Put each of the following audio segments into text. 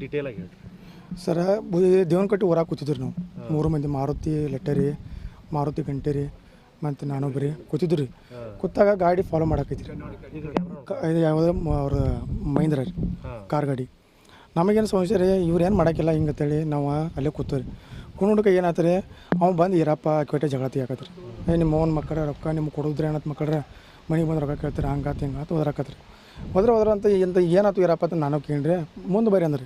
Detail ಆಗಿ ಸರ ದೇವನಕಟ್ಟಿ ಊರಾಗ ಕೂತಿದ್ರು ನಾವು. ಮೂರು ಮಂದಿ ಮಾರುತಿ ಲೆಟರಿ ಮಾರುತಿ ಗಂಟೆರಿ ಮತ್ತು ನಾನೊಬ್ಬರಿ ಕೂತಿದ್ರು ರೀ. ಕೂತಾಗ ಗಾಡಿ ಫಾಲೋ ಮಾಡಾಕೈತಿ ಇದು ಯಾವುದೋ ಅವ್ರ ಮಹೀಂದ್ರ ರೀ ಕಾರ್ ಗಾಡಿ. ನಮಗೇನು ಸಮಸ್ಯೆ ರೀ ಇವ್ರು ಏನು ಮಾಡೋಕ್ಕಿಲ್ಲ ಅಂತೇಳಿ ನಾವು ಅಲ್ಲೇ ಕೂತೀವಿ ಕುಣುಡ್ಕ ಏನಾಯ್ತು ರೀ ಅವ್ನು ಬಂದು ಇರಪ್ಪ ಕೆಟ್ಟ ಜಗಳ ಹಾಕತ್ರಿ ಏ ನಿಮ್ಮ ಅವ್ನ ಮಕ್ಕಳ ರೊಕ್ಕ ನಿಮ್ಗೆ ಕೊಡೋದ್ರಿ ಏನತ್ ಮಕ್ಕಳ್ರೆ ಮನೆಗೆ ಬಂದು ರೊಕ್ಕ ಕೇಳ್ತಾರೆ ಹಂಗಾತು ಹಿಂಗಾತು ಹೋದ್ರಾಕತ್ರಿ ಹೋದ್ರೆ ಹೋದ್ರ ಅಂತ ಎಂತ ಏನಾಯ್ತು ಇರಪ್ಪ ಅಂತ ನಾನು ಕೇಳ್ರಿ. ಮುಂದೆ ಬರ್ರಿ ಅಂದ್ರಿ.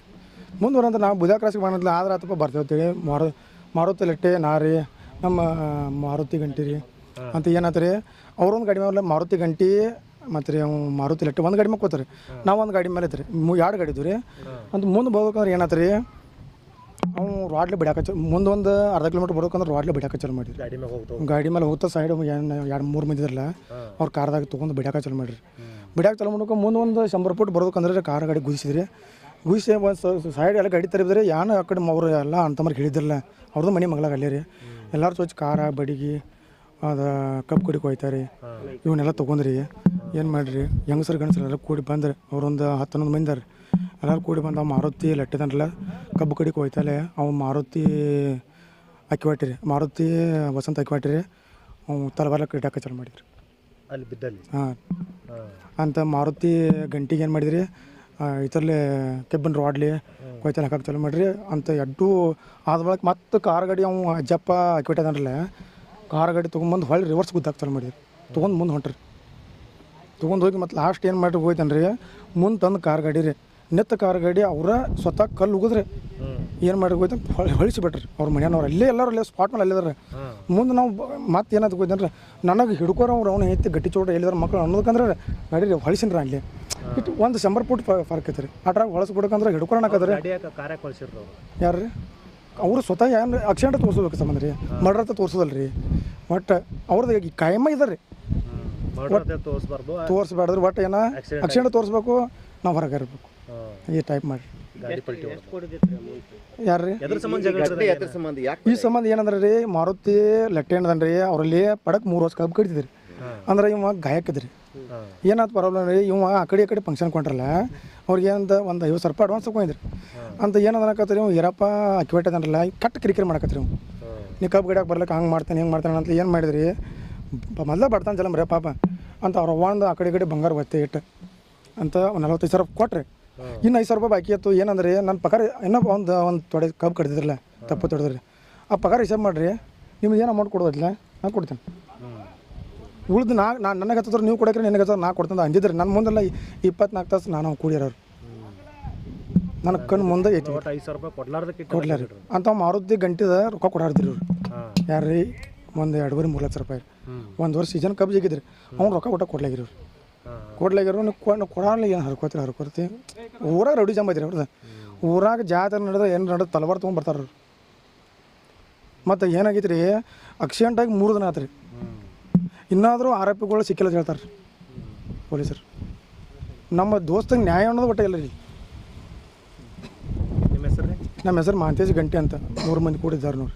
ಮುಂದೆ ಬರಂತ ನಾವು ಬುಧ ಕ್ರಾಸಿಗೆ ಮಾಡಿದ್ಲ ಆದ್ರೆ ಆತಪ್ಪ ಬರ್ತೇವೆ ಮಾರು ಮಾರುತಿ ಲಟ್ಟೆ ನಾರಿ ನಮ್ಮ ಮಾರುತಿ ಗಂಟಿ ರೀ. ಅಂತ ಏನಾಯ್ತು ರೀ ಅವ್ರೊಂದು ಗಾಡಿ ಮೇಲೆ ಮಾರುತಿ ಗಂಟಿ ಮತ್ತು ರೀ ಅವ್ನು ಮಾರುತಿ ಲಟ್ಟೆ ಒಂದು ಗಾಡಿ ಮೇಲೆ ಕೂತಾರೆ. ನಾವು ಒಂದು ಗಾಡಿ ಮೇಲೆ ಐತ್ರಿ ಮೂ ಎರಡು ಗಾಡಿ ಇದ್ವು ರೀ. ಅಂತ ಮುಂದೆ ಬರ್ಬೇಕಂದ್ರೆ ಏನಾಯ್ತು ರೀ ಅವ್ನು ರಾಡ್ಲಿ ಬಿಡಾಕ ಮುಂದೆ ಒಂದು ಅರ್ಧ ಕಿಲೋಮೀಟರ್ ಬರ್ಬೇಕಂದ್ರೆ ರಾಡ್ಲಿ ಬಿಡಾಕ ಚಾಲು ಮಾಡಿರಿ ಗಾಡಿ ಮೇಲೆ ಹೋಗ್ತಾವ. ಗಾಡಿ ಮೇಲೆ ಹೋಗ್ತಾ ಸೈಡ್ ಎರಡು ಮೂರು ಮಂದಿ ಇದ್ರಲ್ಲ ಅವ್ರ ಕಾರ್ದಾಗ ತೊಗೊಂಡು ಬಿಡಾಕ ಚಾಲು ಮಾಡಿರಿ ಬಿಡಾಕ ಚಾಲು ಮಾಡ್ಬೇಕು ಮುಂದೊಂದು ಒಂದು ಶಂಬರ್ ಫುಟ್ ಬರ್ಬೇಕಂದ್ರೆ ಕಾರ್ ಗಾಡಿ ಗುದಿಸಿದ್ರಿ. ಗುದಿಸಿ ಒಂದು ಸೈಡ್ ಎಲ್ಲ ಗಾಡಿ ತರಿಬಿದ್ರಿ ಯಾನು ಆ ಕಡೆ ಅವ್ರು ಎಲ್ಲ ಅಂತಮ್ರಿಗೆ ಹೇಳಿದ್ರಲ್ಲ ಅವ್ರದ್ದು ಮನೆ ಮಗಳಾಗ ಅಲ್ಲೇ ರೀ ಎಲ್ಲರೂ ಸ್ವಚ್ಛ ಕಾರ ಬಡಿಗೆ ಅದು ಕಬ್ಬು ಕಡಿಗೆ ಹೋಯ್ತಾರೆ. ಇವನ್ನೆಲ್ಲ ತೊಗೊಂಡ್ರಿ ಏನು ಮಾಡಿರಿ? ಹೆಂಗಸರು ಗಂಡಸರು ಎಲ್ಲ ಕೂಡಿ ಬಂದ್ರೆ. ಅವ್ರೊಂದು ಹತ್ತು ಹನ್ನೊಂದು ಮಂದಿ ಎಲ್ಲರೂ ಕೂಡಿ ಬಂದು ಅವ ಮಾರುತಿ ಲಟ್ಟಿದನ್ರಲ್ಲ ಕಬ್ಬು ಕಡಿಗೆ ಹೋಯ್ತಲೆ ಅವ ಮಾರುತಿ ಅಕ್ಕಿವಾಟಿರಿ ಮಾರುತಿ ವಸಂತ ಅಕ್ಕಿವಾಟಿರಿ ಅವ್ನು ತಲಬಾರ ಇಡಾಕ ಚಾಲು ಮಾಡಿದ್ರಿ. ಅಲ್ಲಿ ಬಿದ್ದಲ್ಲಿ? ಹಾಂ. ಅಂತ ಮಾರುತಿ ಗಂಟಿಗೆ ಏನು ಮಾಡಿದ್ರಿ? ಇತರಲ್ಲಿ ಕೆಬ್ಬನ್ ರೋಡ್ಲಿ ಕೊಯ್ತಲ್ಲಿ ಹಾಕಕ್ಕೆ ಚಾಲು ಮಾಡಿರಿ ಅಂತ ಎಡ್ಡು ಆದ ಒಳಗೆ ಮತ್ತೆ ಕಾರ್ ಗಾಡಿ ಅವ್ನು ಅಜ್ಜಪ್ಪ ಹಾಕಿಬಿಟ್ಟದನ್ರಲ್ಲ ಕಾರ್ ಗಾಡಿ ತೊಗೊಂಬಂದು ಹೊಳ್ಳಿ ರಿವರ್ಸ್ ಗುದ್ದಾಕ ಚಾಲು ಮಾಡಿದ್ರಿ. ತೊಗೊಂಡು ಮುಂದೆ ಹೊಂಟ್ರಿ. ತೊಗೊಂಡು ಹೋಗಿ ಮತ್ತು ಲಾಸ್ಟ್ ಏನು ಮಾಡಿ ಹೋಯ್ತಾನ್ರಿ? ಮುಂದೆ ತಂದು ಕಾರ್ ಗಾಡಿ ರೀ. ನಿತ್ತ ಕಾರ್ ಗಾಡಿ ಅವರ ಸ್ವತಃ ಕಲ್ಲು ಉಗಿದ್ರೆ ಏನು ಮಾಡಿ ಹೋಯ್ತು ಹೊಳ್ ಹೊಳಿಸಿಬಿಟ್ರಿ ಅವ್ರ ಮನೆಯವ್ರು. ಅಲ್ಲೇ ಎಲ್ಲರೂ ಅಲ್ಲೇ ಸ್ಪಾಟ್ ಮೇಲೆ ಅಲ್ಲಿದಾರೆ ಮುಂದೆ ನಾವು ಮತ್ತೆ ಏನಾದ್ರು ಹೋಯ್ತಂದ್ರೆ ನನಗೆ ಹಿಡ್ಕೋರ ಅವ್ರು ಅವ್ನು ಹೆತ್ತಿ ಗಟ್ಟಿ ಚೋಟ ಎಲ್ಲಿದಾರೆ ಮಕ್ಕಳು ಅನ್ನೋದಕ್ಕಂದ್ರೆ ಗಾಡಿ ಹೊಳಿಸಿನ್ರ ಅಲ್ಲಿ. ಇಟ್ಟು ಒಂದು ಶಂಬರ್ ಫುಟ್ ಫರ್ಕ್ ಐತ್ರಿ ಅಟ್ರಾಗ ಹೊಳಸ್ಬಿಡ್ಬೇಕಂದ್ರೆ ಹಿಡ್ಕೊಳಕದ್ರಿ ಯಾರು ರೀ? ಅವರು ಸ್ವತಃ ಏನು ಆಕ್ಸಿಡೆಂಟ್ ತೋರಿಸ್ಬೇಕು ಸಂಬಂಧ ರೀ. ಮರ್ಡರ್ ಅಂತ ತೋರಿಸೋದಲ್ಲ ರೀ ಒಟ್ಟು ಅವ್ರದ್ದು ಈ ಕಾಯಮ ಇದ್ದಾರೆ ರೀ ತೋರಿಸ್ಬಾರ್ದು ತೋರಿಸ್ಬೇಡ್ರಿ ಒಟ್ಟು ಏನ? ಅಕ್ಷಣ ಆಕ್ಸಿಡೆಂಟ್ ತೋರಿಸ್ಬೇಕು. ನಾವು ಹೊರಗೆ ಇರಬೇಕು ಈ ಟೈಪ್ ಮಾಡಿ ಗಾಡಿ ಪಲ್ಟಿ ಯಾರು ರೀ ಸಂಬಂಧ ಜಗಳ ನಡೆದಿದೆ? ಈ ಸಂಬಂಧ ಏನಂದ್ರೆ ರೀ ಮಾರುತಿ ಲೆಫ್ಟಿನೆಂಟ್ ರೀ ಅವರಲ್ಲಿ ಪಡಕ್ ಮೂರು ವರ್ಷ ಕಬ್ಬು ಕಡಿತಿದ್ರಿ ಅಂದ್ರೆ ಇವ ಗಾಯಕ್ಕಿದ್ರಿ. ಏನಾದ್ ಏನಾಯ್ತು ಪ್ರಾಬ್ಲಮ್ ರೀ ಇವ ಆ ಕಡೆ ಈ ಕಡೆ ಫಂಕ್ಷನ್ ಕೊಂಡ್ರಲ್ಲ ಅವ್ರಿಗೆ ಏನಂತ ಒಂದು ಐವತ್ತು ಸಾವಿರ ರೂಪಾಯಿ ಅಡ್ವಾನ್ಸ್ ತಗೊಂಡಿದ್ರಿ. ಅಂತ ಏನು ಅನ್ನಕತ್ರಿ ಇವ್? ಇರಪ್ಪ ಅಕ್ಕಿಬೇಟದನ್ರಲ್ಲ ಕಟ್ ಕಿರಿಕಿರಿ ಮಾಡಕತ್ರಿ ಇವ್. ನೀ ಕಬ್ಬು ಗಿಡಕ್ಕೆ ಬರ್ಲಿಕ್ಕೆ ಹಂಗೆ ಮಾಡ್ತಾನೆ ಹಿಂಗೆ ಮಾಡ್ತಾನೆ ಅಂತ ಏನು ಮಾಡಿದ್ರಿ? ಮೊದಲ ಬಡ್ತಾನೆ ಚಲಮ್ ರೀ ಪಾಪ. ಅಂತ ಅವ್ರ ಒಂದು ಆ ಕಡೆ ಈ ಕಡೆ ಬಂಗಾರ ಬತ್ತೆ ಇಟ್ಟು. ಅಂತ ಒಂದು ನಲ್ವತ್ತೈದು ಸಾವಿರ ಕೊಟ್ರಿ. ಇನ್ನು ಐದು ಸಾವಿರ ರೂಪಾಯಿ ಬಾಕಿ ಇತ್ತು. ಏನಂದ್ರೆ ನನ್ನ ಪಗಾರ ಇನ್ನೂ ಒಂದು ಒಂದು ತೊಡೆ ಕಬ್ಬು ಕಡ್ದಿದ್ರಲ್ಲ ತಪ್ಪು ತೊಡೆದ್ರಿ ಆ ಪಗಾರ ಹಿಸಾಬ್ ಮಾಡಿರಿ. ನಿಮ್ಗೆ ಏನು ಅಮೌಂಟ್ ಕೊಡೋದಿಲ್ಲ ನಾನು ಕೊಡ್ತೇನೆ. ಉಳಿದು ನಾ ನಾನು ನನಗೆ ಹತ್ತಿದ್ರೆ ನೀವು ಕೊಡಕ್ರೆ ನಿನಗೆ ಹತ್ತಿರ ನಾ ಕೊಡ್ತೇನೆ ಅಂದಿದ್ರಿ ನನ್ನ ಮುಂದೆಲ್ಲ ಇಪ್ಪತ್ನಾಲ್ಕು ತಾಸು ನಾನು ಕೂಡಿರೋರು ನನ್ನ ಕಣ್ಣು ಮುಂದೆ ಐತಿ ರೂಪಾಯಿ ಕೊಡ್ಲಾರಿ ಅಂತ ಮಾರುತಿ ಗಂಟಿದ ರೊಕ್ಕ ಕೊಡಾರ್ದಿರಿ ಇವ್ರು. ಹಾಂ. ಯಾರು ರೀ ಒಂದು ಎರಡುವರೆ ಮೂರು ಲಕ್ಷ ರೂಪಾಯಿ ಒಂದು ವರ್ಷ ಸೀಸನ್ ಕಬ್ಬು ಜಿಗಿದ್ರಿ ಅವ್ನು ರೊಕ್ಕ ಕೊಟ್ಟ ಕೊಡ್ಲಾಗಿರಿ ನೀವು ಕೊಡಲ್ಲ ಏನು ಹರ್ಕೋತೀರಿ ಹರ್ಕೋತಿ ಊರಾಗ ರೌಡಿ ಜಂಬ ಐತ್ರಿ ಅವ್ರದ್ದು ಊರಾಗ ಜಾತ್ರೆ ನಡೆದ ಏನು ನಡೆದ ತಲವಾರ ತೊಗೊಂಡ್ಬರ್ತಾರ ಅವ್ರು. ಮತ್ತು ಏನಾಗೈತೆ ರೀ ಆಕ್ಸಿಡೆಂಟಾಗಿ ಮೂರು ದಿನ ಆತ್ರಿ. ಇನ್ನಾದರೂ ಆರೋಪಿಗಳು ಸಿಕ್ಕಿಲ್ಲ ಅಂತ ಹೇಳ್ತಾರೆ ಪೊಲೀಸರು. ನಮ್ಮ ದೋಸ್ತಂಗೆ ನ್ಯಾಯ ಅನ್ನೋದು ಒಟ್ಟೆ ಇಲ್ಲ ರೀ. ನಿಮ್ಮ ಹೆಸರು ನಮ್ಮ ಹೆಸರು ಮಾಂತೇಶ್ ಗಂಟೆ ಅಂತ. ಮೂರು ಮಂದಿ ಕೂಡಿದ್ದಾರೆ ನೋಡಿ